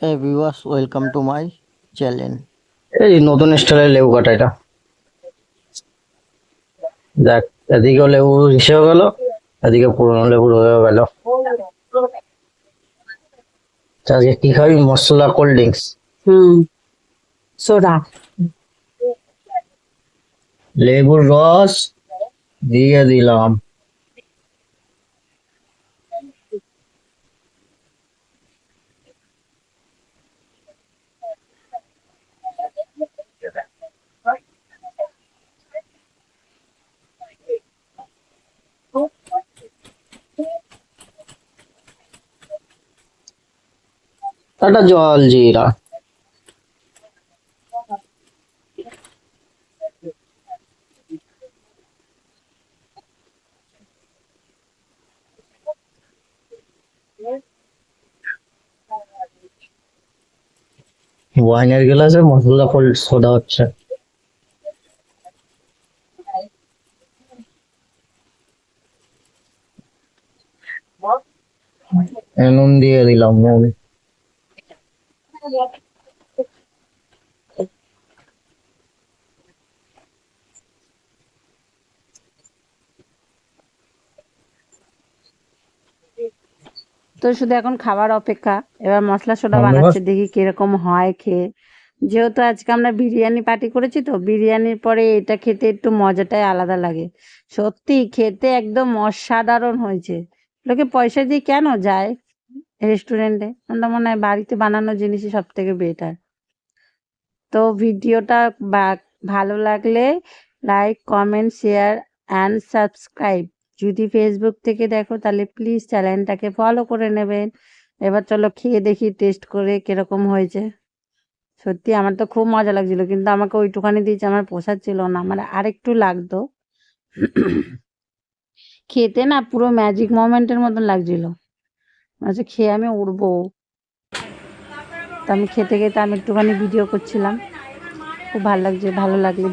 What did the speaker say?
Hey viewers, welcome to my channel. এই নতুন স্টাইলের লেবু কাটা এটা। দেখ এদিকেও লেবু হিসেবে গেল এদিকে পুরোনো লেবু হয়ে গেল। আজকে কি খাবি? মশলা কোল্ড ড্রিঙ্কস হুম সোডা। লেবুর রস দিয়ে দিলাম। একটা জল জিরা। ওয়াইনের গ্লাসে মশলা কোল্ড সোডা হচ্ছে। নুন দিয়ে দিলাম নুন। তো শুধু এখন খাবার অপেক্ষা। এবার মশলা সোডা বানাচ্ছে দেখি কীরকম হয় খেয়ে। যেহেতু আজকে আমরা বিরিয়ানি পার্টি করেছি তো বিরিয়ানির পরে এটা খেতে একটু মজাটাই আলাদা লাগে। সত্যি খেতে একদম অসাধারণ হয়েছে। লোকে পয়সা দিয়ে কেন যায়? রেস্টুরেন্টে আমরা মনে হয় বাড়িতে বানানো জিনিসই সব থেকে বেটার তো ভিডিওটা ভালো লাগলে like comment share and subscribe যদি ফেসবুক থেকে দেখো তাহলে প্লিজ চ্যানেলটাকে ফলো করে নেবেন। এবার চলো খেয়ে দেখি টেস্ট করে কীরকম হয়েছে। সত্যি আমার তো খুব মজা লাগছিল, কিন্তু আমাকে ওইটুখানি দিয়েছে, আমার পোষাচ্ছিল না, আমার আরেকটু লাগতো। খেতে না পুরো ম্যাজিক মোমেন্টের মতন লাগছিল। আচ্ছা খেয়ে আমি উড়বো। তা আমি খেতে খেতে আমি একটুখানি ভিডিও করছিলাম। খুব ভালো লাগছে, ভালো লাগলে